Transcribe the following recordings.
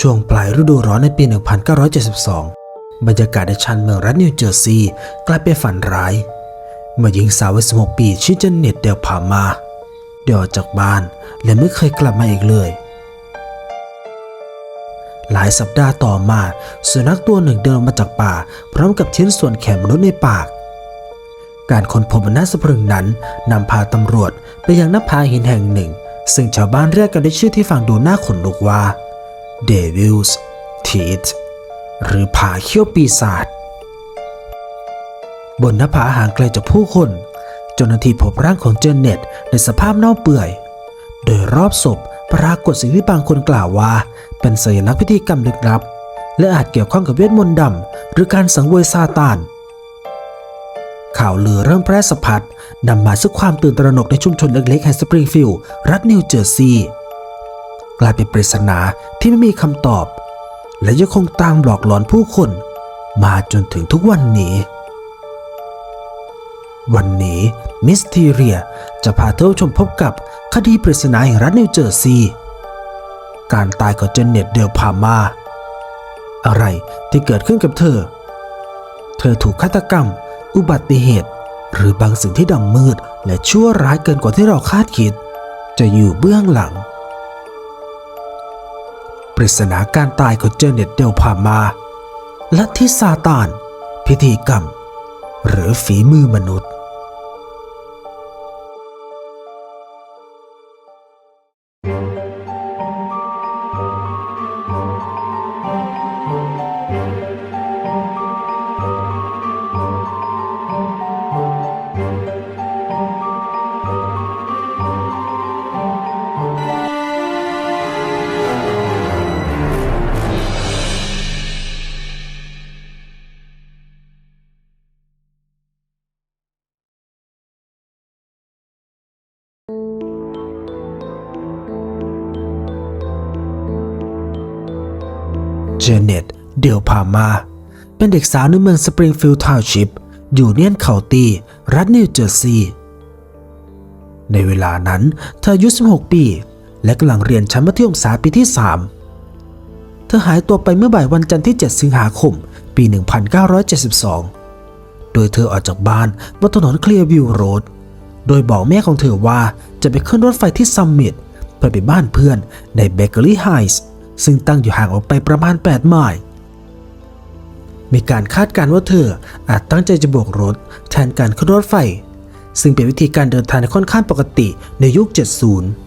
ช่วงปลายฤดูร้อนในปี 1972 บรรยากาศในชานเมืองรัฐนิวเจอร์ซีย์กลายเป็นฝันร้าย เมื่อหญิงสาววัย16 ปีชื่อเจนเน็ตเดลพามาเดินออกจากบ้านและไม่เคยกลับมาอีกเลย หลายสัปดาห์ต่อมา สุนัขตัวหนึ่งเดินออกมาจากป่า พร้อมกับชิ้นส่วนแขนมนุษย์ในปาก การค้นพบนน่าสะพรึงนั้นนำพาตำรวจไปยังหน้าผาหินแห่งหนึ่ง ซึ่งชาวบ้านเรียกกันด้วยชื่อที่ฟังดูน่าขนลุกว่า Devil's Teeth หรือผาเขี้ยวปีศาจบนหน้าผาห่างไกลจากผู้คนเจ้าหน้าที่พบร่างของเจนเน็ตในสภาพเน่าเปื่อย โดยรอบศพปรากฏสิ่งที่บางคนกล่าวว่า เป็นสัญลักษณ์พิธีกรรมลึกลับ และอาจเกี่ยวข้องกับเวทมนต์ดำหรือการสังเวยซาตาน ข่าวลือเริ่มแพร่สะพัดนำมาซึ่งความตื่นตระหนกในชุมชนเล็กๆแห่งสปริงฟิลด์รัฐนิวเจอร์ซีย์ กลายเป็นปริศนาที่ไม่มีคำตอบ และยังคงตามหลอกหลอนผู้คน มาจนถึงทุกวันนี้ วันนี้มิสทีเรียจะพาเท่าชมพบกับคดีปริศนาแห่งรัฐนิวเจอร์ซีย์การตายของเจนเน็ตเดลพามา อะไรที่เกิดขึ้นกับเธอ เธอถูกฆาตกรรม อุบัติเหตุ หรือบางสิ่งที่ดำมืด และชั่วร้ายเกินกว่าที่เราคาดคิด จะอยู่เบื้องหลัง ปริศนาการตายของเจเน็ตเดลพามาและที่ซาตาน พิธีกรรม หรือฝีมือมนุษย์ เจเน็ต เดลพามา เป็นเด็กสาวในเมืองสปริงฟิลด์ทาวชิพอยู่เนียนเขาตีรัฐนิวเจอร์ซีย์ในเวลานั้นเธออายุ 16 ปี และกำลังเรียนชั้นมัธยมศึกษาปีที่ 3 เธอหายตัวไปเมื่อบ่ายวันจันทร์ที่ 7 สิงหาคม ปี 1972 โดยเธอออกจากบ้านบนถนนเคลียร์วิวโรด โดยบอกแม่ของเธอว่าจะไปขึ้นรถไฟที่ซัมมิตเพื่อไปบ้านเพื่อนในเบเกอรี่ไฮส์ ซึ่งตั้งอยู่ห่างออกไปประมาณ 8 ไมล์มีการคาดการณ์ว่าเธออาจตั้งใจจะโบกรถ แทนการขึ้นรถไฟ ซึ่งเป็นวิธีการเดินทางในค่อนข้างปกติในยุค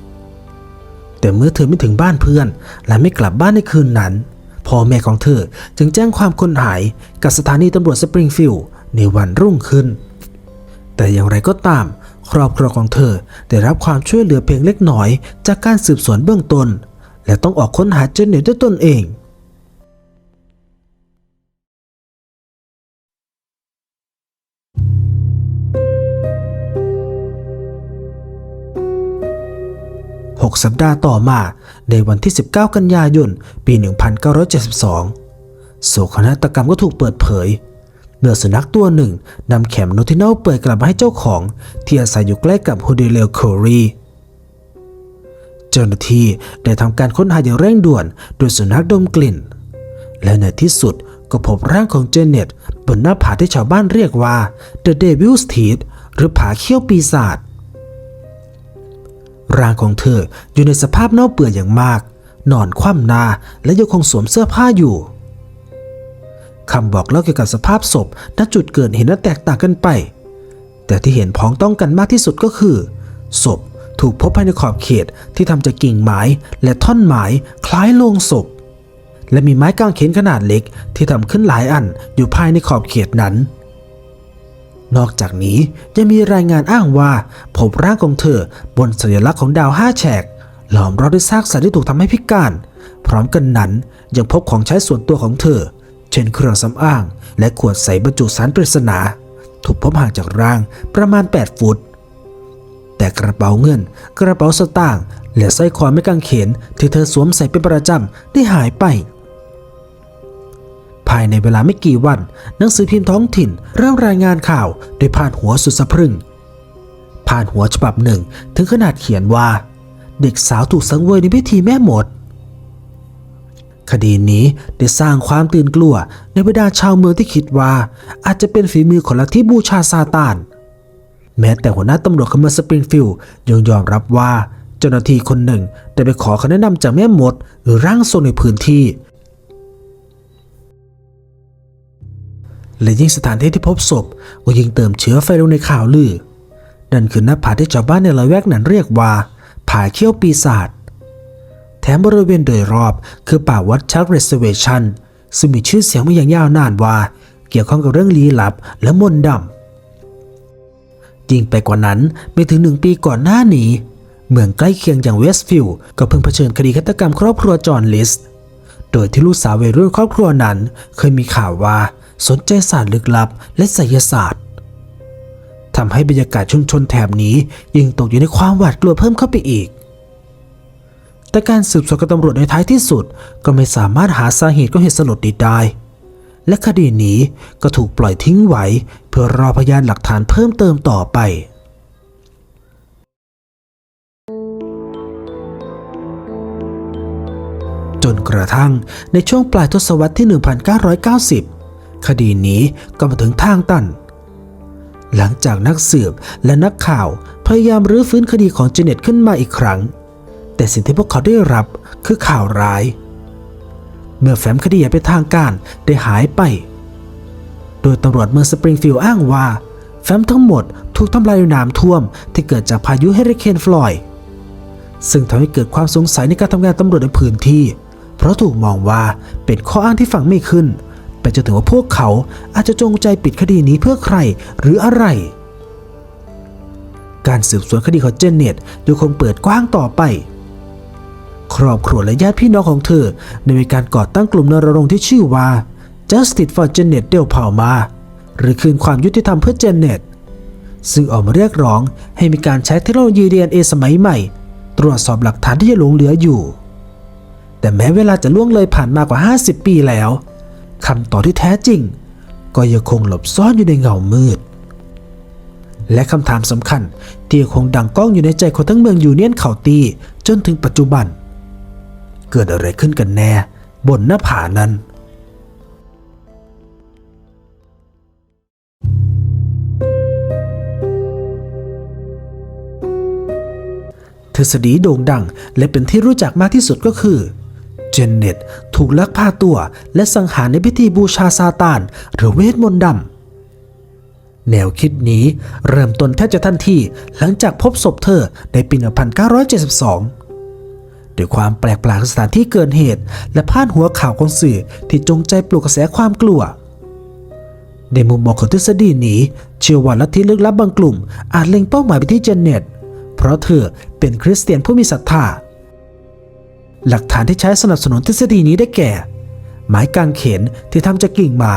70 แต่เมื่อเธอไม่ถึงบ้านเพื่อน และไม่กลับบ้านในคืนนั้นพ่อแม่ของเธอจึงแจ้งความคนหายกับสถานีตำรวจสปริงฟิลด์ในวันรุ่งขึ้น แต่อย่างไรก็ตาม ครอบครัวของเธอได้รับความช่วยเหลือเพียงเล็กน้อยจากการสืบสวนเบื้องต้น และต้องออกค้นหาเจนเน็ตด้วยตนเอง 6 สัปดาห์ต่อมา ในวันที่ 19 กันยายน ปี 1972 โศกนาฏกรรมก็ถูกเปิดเผย เมื่อสุนัขตัวหนึ่งนำแขมโนที่เน่าเปื่อยกลับมาให้เจ้าของ ที่อาศัยอยู่ใกล้กับฮูเดเลลโครี จ้าหน้าที่ได้ทำการค้นหาอย่างเร่งด่วนโดยสุนัขดมกลิ่น และในที่สุดก็พบร่างของเจเน็ตบนหน้าผาที่ชาวบ้านเรียกว่า The Devil's Teeth หรือผาเขี้ยวปีศาจร่างของเธออยู่ในสภาพเน่าเปื่อยอย่างมาก นอนคว่ำหน้าและยังคงสวมเสื้อผ้าอยู่คำบอกเล่าเกี่ยวกับสภาพศพณจุดเกิดเหตุนั้นแตกต่างกันไป แต่ที่เห็นพ้องต้องกันมากที่สุดก็คือ ศพ ถูกพบภายในขอบเขตที่ทำจากกิ่งไม้และท่อนไม้คล้ายโลงศพ และมีไม้กางเขนขนาดเล็กที่ทำขึ้นหลายอันอยู่ภายในขอบเขตนั้น นอกจากนี้ยังมีรายงานอ้างว่าพบร่างของเธอบนสัญลักษณ์ของดาวห้าแฉกหลอมรอบด้วยซากสัตว์ที่ถูกทำให้พิการ พร้อมกันนั้นยังพบของใช้ส่วนตัวของเธอ เช่นเครื่องสำอาง และขวดใส่บรรจุสารปริศนา ถูกพบห่างจากร่างประมาณ 8 ฟุต แต่กระเป๋าเงิน กระเป๋าสตางค์และสร้อยคอไม่กางเขนที่เธอสวมใส่เป็นประจำได้หายไป ภายในเวลาไม่กี่วัน หนังสือพิมพ์ท้องถิ่น เริ่มรายงานข่าวโดยพาดหัวสุดสะพรึงพาดหัวฉบับหนึ่งถึงขนาดเขียนว่า เด็กสาวถูกสังเวยในพิธีแม่หมดคดีนี้ได้สร้างความตื่นกลัวในบรรดาชาวเมืองที่คิดว่า อาจจะเป็นฝีมือของลัทธิบูชาซาตาน แม้แต่หัวหน้าตำรวจคำเมืองสปริงฟิลด์ยังยอมรับว่าเจ้าหน้าที่คนหนึ่งได้ไปขอคำแนะนำจากแม่มด หรือร่างทรงในพื้นที่ และยิ่งสถานที่ที่พบศพก็ยิ่งเติมเชื้อไฟลงในข่าวลือ นั่นคือหน้าผาที่ชาวบ้านในละแวกนั้นเรียกว่า ผาเขี้ยวปีศาจ แถมบริเวณโดยรอบคือป่าวัดชักเรสเวชันซึ่งมีชื่อเสียงมาอย่างยาวนานว่า เกี่ยวข้องกับเรื่องลี้ลับและมนต์ดำ ยิ่งไปกว่านั้นไม่ถึงหนึ่งปีก่อนหน้านี้ เมืองใกล้เคียงอย่างเวสต์ฟิลด์ก็เพิ่งเผชิญคดีฆาตกรรมครอบครัวจอห์นลิส โดยที่ลูกสาววัยรุ่นครอบครัวนั้น เคยมีข่าวว่าสนใจศาสตร์ลึกลับ และไสยศาสตร์ทำให้บรรยากาศชุมชนแถบนี้ยิ่งตกอยู่ในความหวาดกลัวเพิ่มเข้าไปอีก แต่การสืบสวนกับตำรวจในท้ายที่สุด ก็ไม่สามารถหาสาเหตุของเหตุสลดนี้ได้ และคดีนี้ก็ถูกปล่อยทิ้งไว้เพื่อรอพยานหลักฐานเพิ่มเติมต่อไปจนกระทั่งในช่วงปลายทศวรรษที่ 1990 คดีนี้ก็มาถึงทางตัน หลังจากนักสืบและนักข่าวพยายามรื้อฟื้นคดีของเจเน็ตขึ้นมาอีกครั้ง แต่สิ่งที่พวกเขาได้รับคือข่าวร้าย เมื่อแฟ้มคดีอย่างเป็นทางการได้หายไป โดยตำรวจเมืองสปริงฟิลด์อ้างว่า แฟ้มทั้งหมดถูกทำลายด้วยน้ำท่วมที่เกิดจากพายุเฮอริเคนฟลอยด์ซึ่งทำให้เกิดความสงสัยในการทำงานตำรวจในพื้นที่ เพราะถูกมองว่าเป็นข้ออ้างที่ฟังไม่ขึ้นไปจนถึงว่าพวกเขาอาจจะจงใจปิดคดีนี้เพื่อใครหรืออะไร การสืบสวนคดีของเจนเน็ตยังคงเปิดกว้างต่อไป ครอบครัวและญาติพี่น้องของเธอได้มีการก่อตั้งกลุ่มนรรงที่ชื่อว่า Justice for Janet Del Palma หรือคืนความยุติธรรมเพื่อเจเน็ตซึ่งออกมาเรียกร้องให้มีการใช้เทคโนโลยี DNA สมัยใหม่ ตรวจสอบหลักฐานที่ยังหลงเหลืออยู่ แต่แม้เวลาจะล่วงเลยผ่านมากว่า 50 ปีแล้วคำตอบที่แท้จริง ก็ยังคงหลบซ่อนอยู่ในเงามืด และคำถามสำคัญที่ยังคงดังก้องอยู่ในใจคนทั้งเมืองยูเนียนเขาตีจนถึงปัจจุบัน เกิดอะไรขึ้นกันแน่ บนหน้าผานั้น ทฤษฎีโด่งดังและเป็นที่รู้จักมากที่สุดก็คือ เจนเน็ตถูกลักพาตัวและสังหารในพิธีบูชาซาตาน หรือเวทมนต์ดำแนวคิดนี้เริ่มต้นแทบจะทันทีหลังจากพบศพเธอในปี 1972 ด้วยความแปลกประหลาดของสถานที่เกิดเหตุ และพาดหัวข่าวของสื่อที่จงใจปลุกกระแสความกลัว ในมุมมองของทฤษฎีนี้ เชื่อว่าลัทธิลึกลับบางกลุ่ม อาจเล็งเป้าหมายไปที่เจเน็ต เพราะเธอเป็นคริสเตียนผู้มีศรัทธา หลักฐานที่ใช้สนับสนุนทฤษฎีนี้ได้แก่ ไม้กางเขนที่ทำจากกิ่งไม้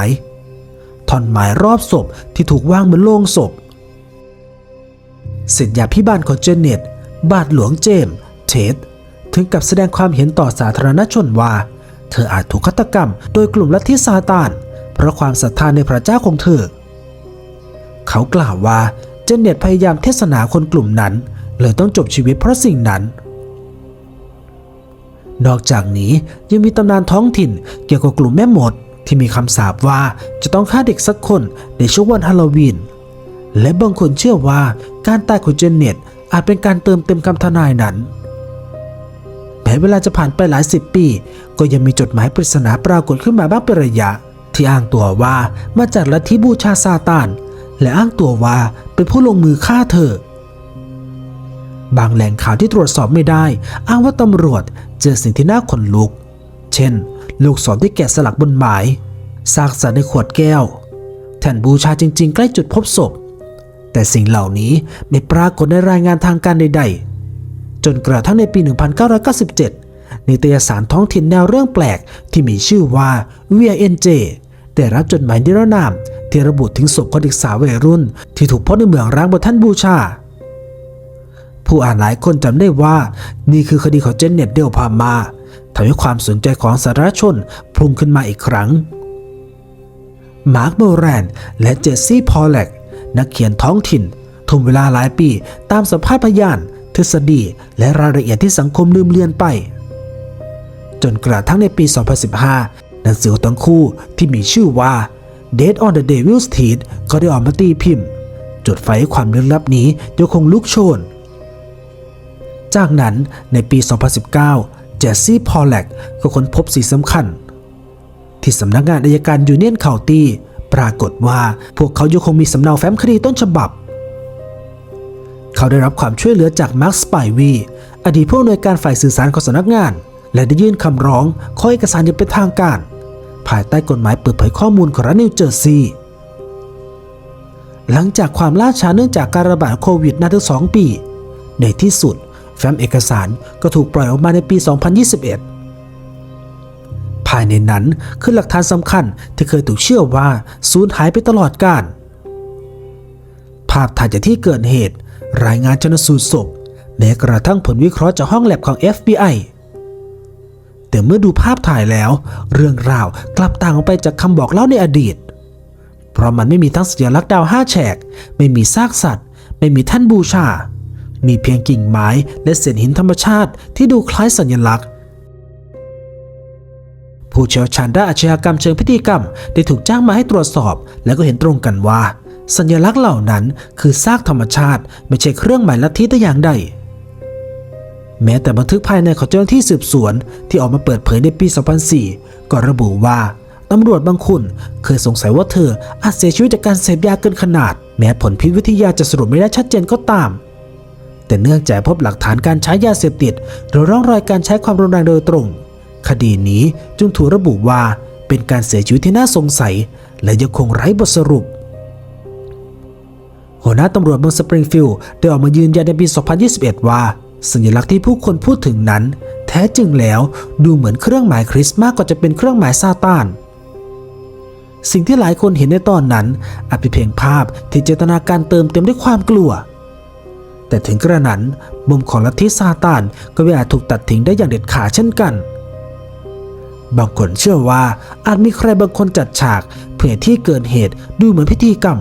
ท่อนไม้รอบศพที่ถูกวางบนโลงศพเศษยาพิบาลของเจเน็ต บาทหลวงเจมส์เทด ถึงกับแสดงความเห็นต่อสาธารณชนว่า เธออาจถูกฆาตกรรมโดยกลุ่มลัทธิซาตาน เพราะความศรัทธาในพระเจ้าของเธอ เขากล่าวว่าเจเน็ตพยายามเทศนาคนกลุ่มนั้นเลยต้องจบชีวิตเพราะสิ่งนั้น นอกจากนี้ยังมีตำนานท้องถิ่นเกี่ยวกับกลุ่มแม่มดที่มีคำสาปว่าจะต้องฆ่าเด็กสักคนในช่วงวันฮาโลวีน และบางคนเชื่อว่าการตายของเจเน็ตอาจเป็นการเติมเต็มคำทนายนั้น ม้เวลาจะผ่านไปหลายสิบปี ก็ยังมีจดหมายปริศนาปรากฏขึ้นมาบ้างเป็นระยะ ที่อ้างตัวว่ามาจากลัทธิบูชาซาตาน และอ้างตัวว่าเป็นผู้ลงมือฆ่าเธอบางแหล่งข่าวที่ตรวจสอบไม่ได้ อ้างว่าตำรวจเจอสิ่งที่น่าขนลุก เช่น ลูกศรที่แกะสลักบนไม้ซากสัตว์ในขวดแก้ว แท่นบูชาจริง ๆ ใกล้จุดพบศพ แต่สิ่งเหล่านี้ไม่ปรากฏในรายงานทางการใด ๆ จนกระทั่งในปี 1997 นิตยสารท้องถิ่นแนวเรื่องแปลกที่มีชื่อว่า VNJ ได้รับจดหมายนิรนามที่ระบุถึงศพของเด็กสาววัยรุ่น ที่ถูกพบในเมืองร้างบนท่านบูชา ผู้อ่านหลายคนจำได้ว่า นี่คือคดีของเจนเน็ตเดลพามาทำให้ความสนใจของสาธารณชนพุ่งขึ้นมาอีกครั้ง มาร์คโมแรนและเจสซี่พอลแลกนักเขียนท้องถิ่น ทุ่มเวลาหลายปีตามสัมภาษณ์พยาน ฤษฎีและรายละเอียดที่สังคมลืมเลือนไป จนกระทั่งในปี 2015 หนังสือทั้งคู่ที่มีชื่อว่า Dead on the Devil's Teeth ก็ได้ออกมาตีพิมพ์ จุดไฟให้ความลึกลับนี้ยังคงลุกโชน จากนั้นในปี 2019 เจสซี่ พอลแลกก็ค้นพบสิ่งสำคัญ ที่สำนักงานอายการยูเนียนเคาน์ตี้ปรากฏว่าพวกเขายังคงมีสำเนาแฟ้มคดีต้นฉบับ เขาได้รับความช่วยเหลือจากมาร์คสไปวีอดีตผู้อำนวยการฝ่ายสื่อสารของสำนักงาน และได้ยื่นคำร้องขอเอกสารอย่างเป็นทางการ ภายใต้กฎหมายเปิดเผยข้อมูลของรัฐนิวเจอร์ซีย์หลังจากความล่าช้าเนื่องจากการระบาดโควิดนานถึง2ปี ในที่สุด แฟ้มเอกสารก็ถูกปล่อยออกมาในปี 2021 ภายในนั้นคือหลักฐานสำคัญที่เคยถูกเชื่อว่าสูญหายไปตลอดกาลภาพถ่ายจากที่เกิดเหตุ รายงานชนสูตรศพแม้กระทั่งผลวิเคราะห์จากห้องแลบของ FBI แต่เมื่อดูภาพถ่ายแล้ว เรื่องราวกลับต่างออกไปจากคำบอกเล่าในอดีต เพราะมันไม่มีทั้งสัญลักษณ์ดาวห้าแฉก ไม่มีซากสัตว์ ไม่มีท่านบูชา มีเพียงกิ่งไม้และเศษหินธรรมชาติที่ดูคล้ายสัญลักษณ์ผู้เชี่ยวชาญด้านอาชญากรรมเชิงพิธีกรรม ได้ถูกจ้างมาให้ตรวจสอบ และก็เห็นตรงกันว่า สัญลักษณ์เหล่านั้นคือซากธรรมชาติไม่ใช่เครื่องหมายลัทธิแต่อย่างใด แม้แต่บันทึกภายในของเจ้าหน้าที่สืบสวน ที่ออกมาเปิดเผยในปี 2004 ก็ระบุว่าตำรวจบางคนเคยสงสัยว่าเธออาจเสียชีวิตจากการเสพยาเกินขนาด แม้ผลพิษวิทยาจะสรุปไม่ได้ชัดเจนก็ตาม แต่เนื่องจากพบหลักฐานการใช้ยาเสพติดหรือร่องรอยการใช้ความรุนแรงโดยตรง คดีนี้จึงถูกระบุว่าเป็นการเสียชีวิตที่น่าสงสัย และยังคงไร้บทสรุป หัวหน้าตำรวจเมืองสปริงฟิลด์ได้ออกมายืนยันในปี 2021 ว่า สัญลักษณ์ที่ผู้คนพูดถึงนั้น แท้จริงแล้วดูเหมือนเครื่องหมายคริสต์มากกว่าจะเป็นเครื่องหมายซาตานสิ่งที่หลายคนเห็นในตอนนั้นอาจเป็นเพียงภาพที่เจตนาการเติมเต็มด้วยความกลัว แต่ถึงกระนั้นมุมของลัทธิซาตานก็ไม่อาจถูกตัดทิ้งได้อย่างเด็ดขาดเช่นกัน บางคนเชื่อว่าอาจมีใครบางคนจัดฉาก เพื่อที่เกิดเหตุดูเหมือนพิธีกรรม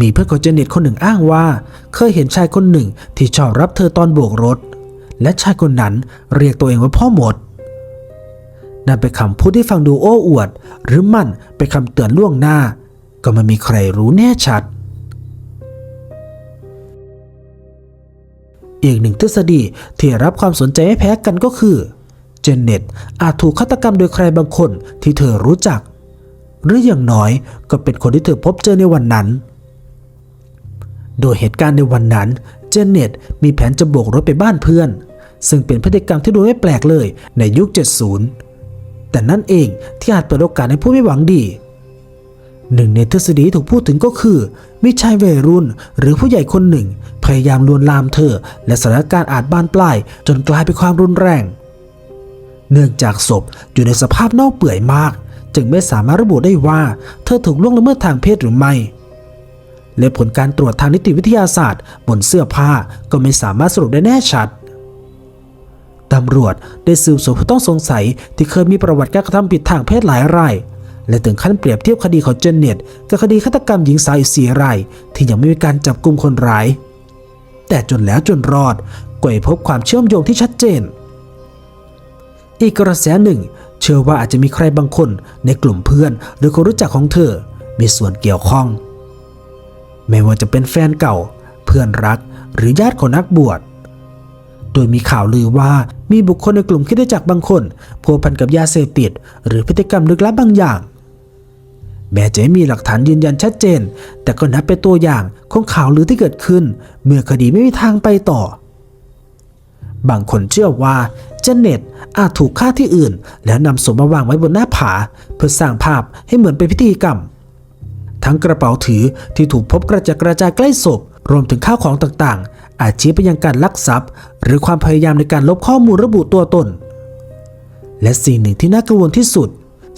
มีเพื่อนของเจเน็ตคนหนึ่งอ้างว่า เคยเห็นชายคนหนึ่งที่ชอบรับเธอตอนโบกรถ และชายคนนั้นเรียกตัวเองว่าพ่อหมด นั่นเป็นคำพูดที่ฟังดูโอ้อวด หรือมันเป็นคำเตือนล่วงหน้า ก็ไม่มีใครรู้แน่ชัด อีกหนึ่งทฤษฎีที่รับความสนใจไม่แพ้กันก็คือ เจนเน็ตอาจถูกฆาตกรรมโดยใครบางคนที่เธอรู้จัก หรืออย่างน้อยก็เป็นคนที่เธอพบเจอในวันนั้น โดยเหตุการณ์ในวันนั้น เจเน็ตมีแผนจะโบกรถไปบ้านเพื่อน ซึ่งเป็นพฤติกรรมที่ดูไม่แปลกเลยในยุค 70 แต่นั่นเองที่อาจเปิดโอกาสให้ผู้ไม่หวังดี หนึ่งในทฤษฎีถูกพูดถึงก็คือ มีชายวัยรุ่นหรือผู้ใหญ่คนหนึ่ง พยายามลวนลามเธอ และสถานการณ์อาจบานปลาย จนกลายเป็นความรุนแรง เนื่องจากศพอยู่ในสภาพเน่าเปื่อยมาก จึงไม่สามารถระบุได้ว่า เธอถูกล่วงละเมิดทางเพศหรือไม่ และผลการตรวจทางนิติวิทยาศาสตร์ บนเสื้อผ้าก็ไม่สามารถสรุปได้แน่ชัดตำรวจได้สืบสวนผู้ต้องสงสัยที่เคยมีประวัติการกระทำผิดทางเพศหลายรายและถึงขั้นเปรียบเทียบคดีของเจนเน็ตกับคดีฆาตกรรมหญิงสาวอีกสี่รายที่ยังไม่มีการจับกลุ่มคนร้าย แต่จนแล้วจนรอดก็ไม่พบความเชื่อมโยงที่ชัดเจน อีกกระแสหนึ่ง เชื่อว่าอาจจะมีใครบางคนในกลุ่มเพื่อนหรือคนรู้จักของเธอ มีส่วนเกี่ยวข้อง ไม่ว่าจะเป็นแฟนเก่า เพื่อนรักหรือญาติของนักบวช โดยมีข่าวลือว่ามีบุคคลในกลุ่มคิดจักรบางคนพัวพันกับยาเสพติด หรือพฤติกรรมลึกลับบางอย่าง แม้จะไม่มีหลักฐานยืนยันชัดเจน แต่ก็นับเป็นตัวอย่างของข่าวลือที่เกิดขึ้น เมื่อคดีไม่มีทางไปต่อ บางคนเชื่อว่าเจเน็ตอาจถูกฆ่าที่อื่น แล้วนำศพมาวางไว้บนหน้าผา เพื่อสร้างภาพให้เหมือนเป็นพิธีกรรม ทั้งกระเป๋าถือที่ถูกพบกระจัดกระจายใกล้ศพ รวมถึงข้าวของต่างๆ อาจชี้ไปยังการลักทรัพย์ หรือความพยายามในการลบข้อมูลระบุตัวตน และสิ่งหนึ่งที่น่ากังวลที่สุด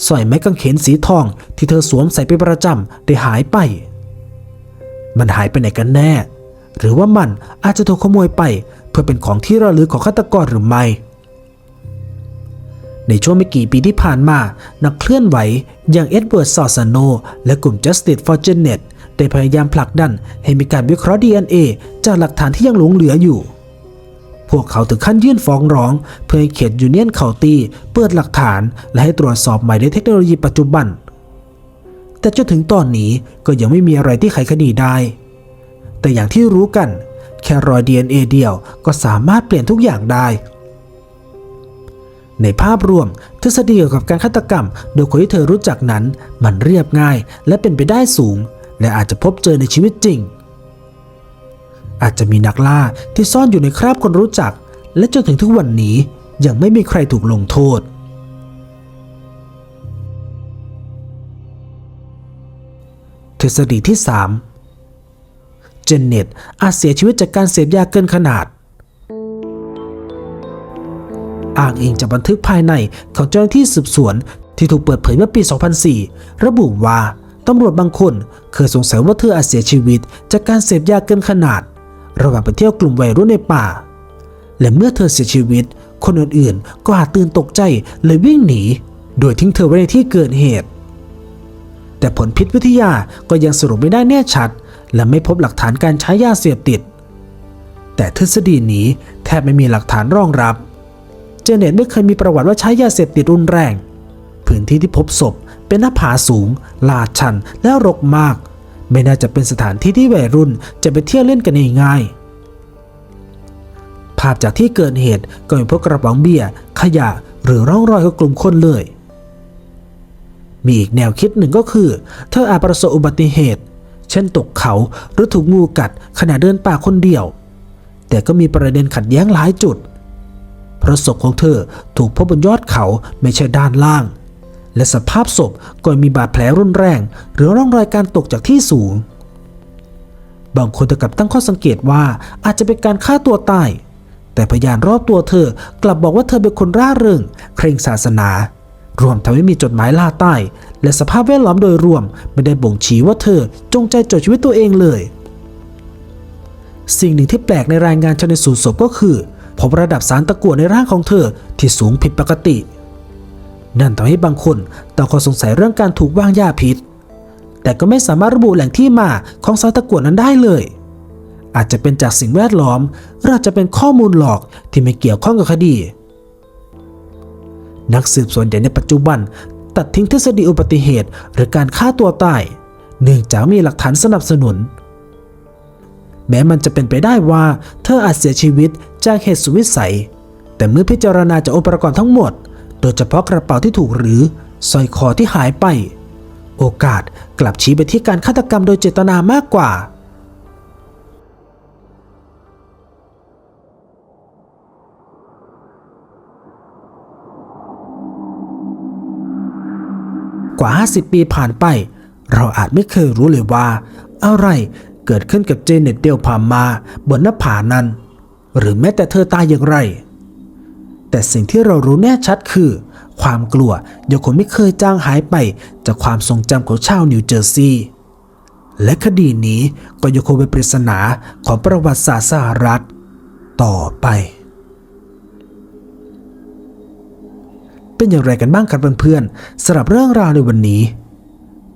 สร้อยไม้กางเขนสีทองที่เธอสวมใส่เป็นประจำได้หายไป มันหายไปไหนกันแน่ หรือว่ามันอาจจะถูกขโมยไป เพื่อเป็นของที่ระลึกของฆาตกรหรือไม่ ในช่วงไม่กี่ปีที่ผ่านมา นักเคลื่อนไหว อย่างเอ็ดเวิร์ดซอสโน และกลุ่ม Justice for Janet ได้พยายามผลักดันให้มีการวิเคราะห์ DNA จากหลักฐานที่ยังหลงเหลืออยู่ พวกเขาถึงขั้นยื่นฟ้องร้อง เพื่อให้เขตยูเนียนเคาตีเปิดหลักฐาน และให้ตรวจสอบใหม่ในเทคโนโลยีปัจจุบัน แต่จนถึงตอนนี้ก็ยังไม่มีอะไรที่ไขคดีได้ แต่อย่างที่รู้กัน แค่รอย DNA เดียวก็สามารถเปลี่ยนทุกอย่างได้ ในภาพรวม ทฤษฎีเกี่ยวกับการฆาตกรรม โดยคนที่เธอรู้จักนั้น มันเรียบง่าย และเป็นไปได้สูง และอาจจะพบเจอในชีวิตจริง อาจจะมีนักล่าที่ซ่อนอยู่ในคราบคนรู้จัก และจนถึงทุกวันนี้ยังไม่มีใครถูกลงโทษ ทฤษฎีที่ 3 เจนเน็ตอาจเสียชีวิตจากการเสพยาเกินขนาด อ้างอิงจากบันทึกภายในของเจ้าหน้าที่สืบสวน ที่ถูกเปิดเผยเมื่อปี 2004 ระบุว่าตำรวจบางคนเคยสงสัยว่าเธออาจเสียชีวิต จากการเสพยาเกินขนาด ระหว่างไปเที่ยวกลุ่มวัยรุ่นในป่า และเมื่อเธอเสียชีวิต คนอื่นๆ ก็อาจตื่นตกใจเลยวิ่งหนี โดยทิ้งเธอไว้ในที่เกิดเหตุ แต่ผลพิษวิทยาก็ยังสรุปไม่ได้แน่ชัด และไม่พบหลักฐานการใช้ยาเสพติด แต่ทฤษฎีนี้แทบไม่มีหลักฐานรองรับ เจเน็ตไม่เคยมีประวัติว่าใช้ยาเสพติดรุนแรง พื้นที่ที่พบศพเป็นหน้าผาสูง ลาดชัน และรกมาก ไม่น่าจะเป็นสถานที่ที่วัยรุ่นจะไปเที่ยวเล่นกันง่ายๆภาพจากที่เกิดเหตุก็ม่พบกระป๋องเบียร์ขยะหรือร่องรอยของกลุ่มคนเลย มีอีกแนวคิดหนึ่งก็คือ เธออาจประสบอุบัติเหตุ เช่นตกเขาหรือถูกงูกัดขณะเดินป่าคนเดียว แต่ก็มีประเด็นขัดแย้งหลายจุด เพราะศพของเธอถูกพบบนยอดเขาไม่ใช่ด้านล่าง และสภาพศพก็มีบาดแผลรุนแรง หรือร่องรอยการตกจากที่สูง บางคนถึงกับตั้งข้อสังเกตว่าอาจจะเป็นการฆ่าตัวตาย แต่พยานรอบตัวเธอกลับบอกว่าเธอเป็นคนร่าเริงเคร่งศาสนา รวมทั้งไม่มีจดหมายล่าใต้ และสภาพแวดล้อมโดยรวมไม่ได้บ่งชี้ว่าเธอจงใจจบชีวิตตัวเองเลยสิ่งหนึ่งที่แปลกในรายงานชนสูตรศพก็คือ พบระดับสารตะกั่วในร่างของเธอที่สูงผิดปกติ นั่นทำให้บางคนตั้งข้อสงสัยเรื่องการถูกวางยาพิษ แต่ก็ไม่สามารถระบุแหล่งที่มาของสารตะกั่วนั้นได้เลย อาจจะเป็นจากสิ่งแวดล้อมหรืออาจจะเป็นข้อมูลหลอกที่ไม่เกี่ยวข้องกับคดี นักสืบสวนใหญ่ในปัจจุบันตัดทิ้งทฤษฎีอุบัติเหตุหรือการฆ่าตัวตาย เนื่องจากมีหลักฐานสนับสนุน แม้มันจะเป็นไปได้ว่าเธออาจเสียชีวิตจากเหตุสุวิสัย แต่เมื่อพิจารณาจากองค์ประกอบทั้งหมด โดยเฉพาะกระเป๋าที่ถูกหรือสร้อยคอที่หายไป โอกาสกลับชี้ไปที่การฆาตกรรมโดยเจตนามากกว่ากว่า 50 ปีผ่านไป เราอาจไม่เคยรู้เลยว่า อะไร เกิดขึ้นกับเจเน็ตเดลพามาบนหน้าผานั้น หรือแม้แต่เธอตายอย่างไร แต่สิ่งที่เรารู้แน่ชัดคือ ความกลัวยังคงไม่เคยจางหายไปจากความทรงจำของชาวนิวเจอร์ซีย์และคดีนี้ก็ยังคงเป็นปริศนาของประวัติศาสตร์สหรัฐ ต่อไป เป็นอย่างไรกันบ้างครับเพื่อนๆสำหรับเรื่องราวในวันนี้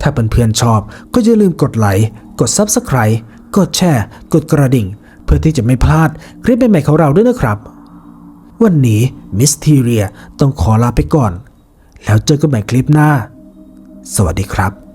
ถ้าเพื่อนๆชอบก็อย่าลืมกดไลค์ กด Subscribe กดแชร์ กดกระดิ่ง เพื่อที่จะไม่พลาดคลิปใหม่ๆของเราด้วยนะครับ วันนี้มิสทีเรียต้องขอลาไปก่อน แล้วเจอกันใหม่คลิปหน้า สวัสดีครับ